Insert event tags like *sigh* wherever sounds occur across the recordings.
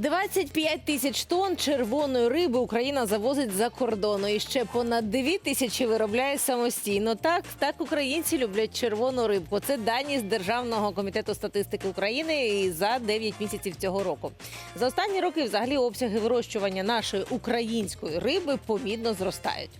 25 тисяч тонн червоної риби Україна завозить за кордону. І ще понад 2 тисячі виробляє самостійно. Так, так українці люблять червону рибку. Це дані з Державного комітету статистики України і за 9 місяців цього року. За останні роки взагалі обсяги вирощування нашої української риби помітно зростають.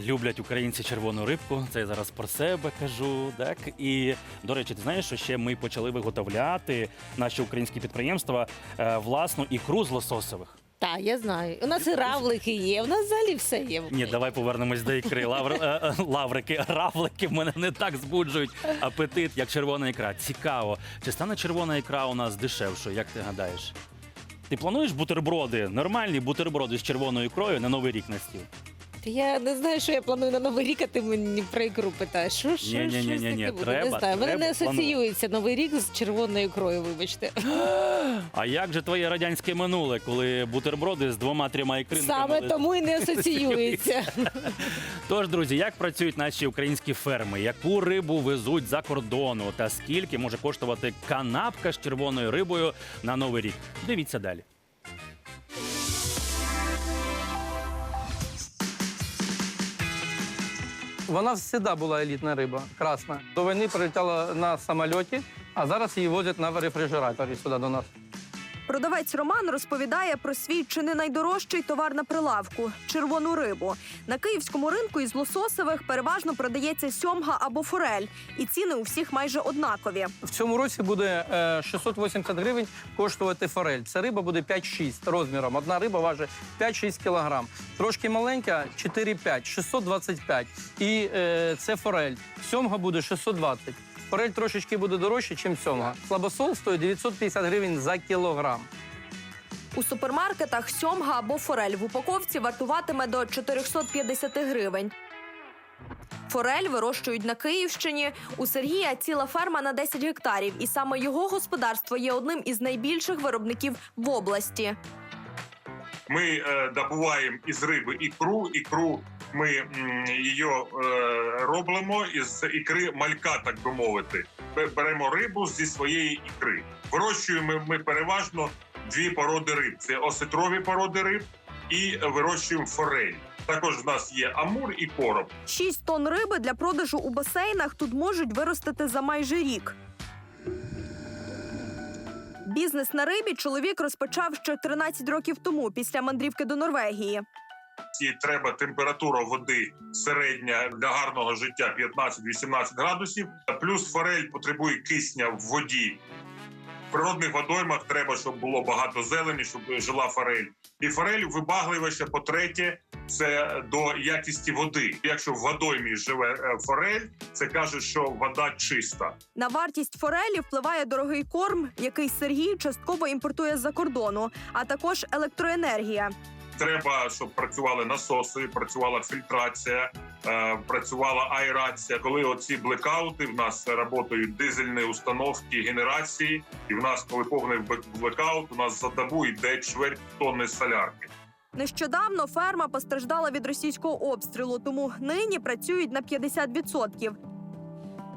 Люблять українці червону рибку. Це я зараз про себе кажу. Так і до речі, ти знаєш, що ще ми почали виготовляти наші українські підприємства е, власну ікру з лососових. Та я знаю. У нас і равлики є. У нас взагалі все є. в Ні, Україні. давай повернемось до ікри. Лавр... е, е, лаврики, равлики в мене не так збуджують апетит, як червона ікра. Цікаво, чи стане червона ікра у нас дешевшою, як ти гадаєш? Ти плануєш бутерброди, нормальні бутерброди з червоною ікрою на новий рік на стіл? Я не знаю, що я планую на новий рік, а ти мені про ікру питаєш. Що, що, Ні-ні-ні-ні-ні, щось таке треба, не знаю. Мене не треба асоціюється новий рік з червоною ікрою, вибачте. *gasps* А як же твоє радянське минуле, коли бутерброди з двома-трьома ікринками? Саме тому і не асоціюється. *laughs* Тож, друзі, як працюють наші українські ферми? Яку рибу везуть за кордону? Та скільки може коштувати канапка з червоною рибою на новий рік? Дивіться далі. Вона завжди була елітна риба, красна. До війни прилетіла на самольоті, а зараз її возять на рефрижераторі сюди до нас. Продавець Роман розповідає про свій чи не найдорожчий товар на прилавку червону рибу. На київському ринку із лососових переважно продається сьомга або форель, і ціни у всіх майже однакові. В цьому році буде е, 680 гривень коштувати форель. Це риба буде 5-6 розміром. Одна риба важить 5-6 кілограм. Трошки маленька 4-5, 625. І е, це форель. Сьомга буде 620. Форель трошечки буде дорожче, ніж сьомга. Слабосол стоїть 950 гривень за кілограм. У супермаркетах сьомга або форель в упаковці вартуватиме до 450 гривень. Форель вирощують на Київщині. У Сергія ціла ферма на 10 гектарів, і саме його господарство є одним із найбільших виробників в області. Ми е, добуваємо із риби ікру. Ікру ми її е, робимо із ікри малька, так би мовити. Бе- Беремо рибу зі своєї ікри. Вирощуємо ми переважно дві породи риб: це осетрові породи риб і вирощуємо форель. Також в нас є амур і короб. 6 тонн риби для продажу у басейнах тут можуть виростити за майже рік. Бізнес на рибі чоловік розпочав ще 13 років тому після мандрівки до Норвегії. І треба температура води середня для гарного життя 15-18 градусів. Плюс форель потребує кисня в воді. Природних водоймах треба, щоб було багато зелені, щоб жила форель. І форель вибагливіша, по-третє, це до якісті води. Якщо в водоймі живе е, форель, це каже, що вода чиста. На вартість форелі впливає дорогий корм, який Сергій частково імпортує з-за кордону, а також електроенергія. Треба, щоб працювали насоси, працювала фільтрація, е, працювала аерація. Коли оці блекаути в нас працюють дизельні установки генерації, і в нас, коли повний блекаут, у нас за добу йде чверть тонни солярки. Нещодавно ферма постраждала від російського обстрілу, тому нині працюють на 50%.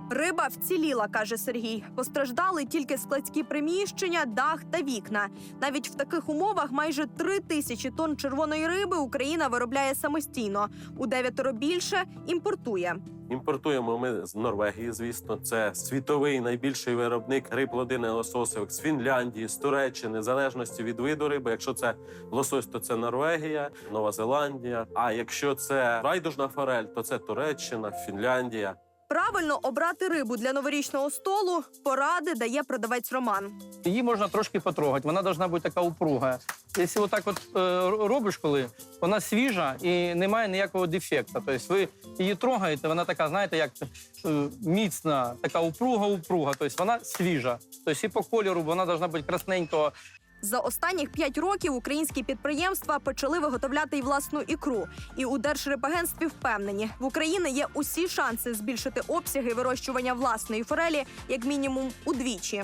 Риба вціліла, каже Сергій. Постраждали тільки складські приміщення, дах та вікна. Навіть в таких умовах майже три тисячі тонн червоної риби Україна виробляє самостійно. У дев'ятеро більше імпортує. Імпортуємо ми з Норвегії, звісно. Це світовий найбільший виробник риб лодини лососових з Фінляндії, з Туреччини, в залежності від виду риби. Якщо це лосось, то це Норвегія, Нова Зеландія. А якщо це райдужна форель, то це Туреччина, Фінляндія. Правильно обрати рибу для новорічного столу поради дає продавець Роман. Її можна трошки потрогати, вона повинна бути така упруга. Якщо отак от е, робиш, коли вона свіжа і немає ніякого дефекту. Тобто ви її трогаєте, вона така, знаєте, як е, міцна, така упруга-упруга. Тобто вона свіжа. Тобто і по кольору вона повинна бути красненького. За останніх п'ять років українські підприємства почали виготовляти й власну ікру. І у Держрибагентстві впевнені, в Україні є усі шанси збільшити обсяги вирощування власної форелі як мінімум удвічі.